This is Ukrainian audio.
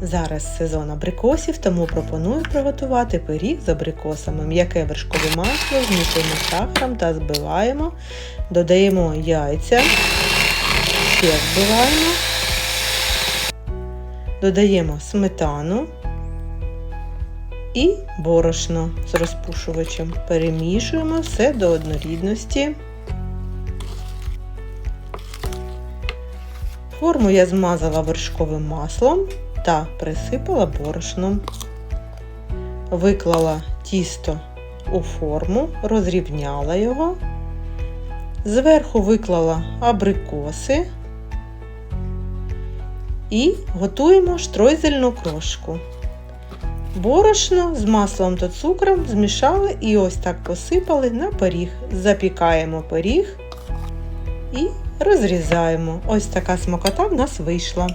Зараз сезон абрикосів, тому пропоную приготувати пиріг з абрикосами. М'яке вершкове масло змішуємо сахаром та збиваємо. Додаємо яйця, ще збиваємо. Додаємо сметану і борошно з розпушувачем. Перемішуємо все до однорідності. Форму я змазала вершковим маслом та присипала борошном. Виклала тісто у форму, розрівняла його. Зверху виклала абрикоси і готуємо штройзельну крошку. Борошно з маслом та цукром змішали і ось так посипали на пиріг. Запікаємо пиріг і розрізаємо. Ось така смакота в нас вийшла.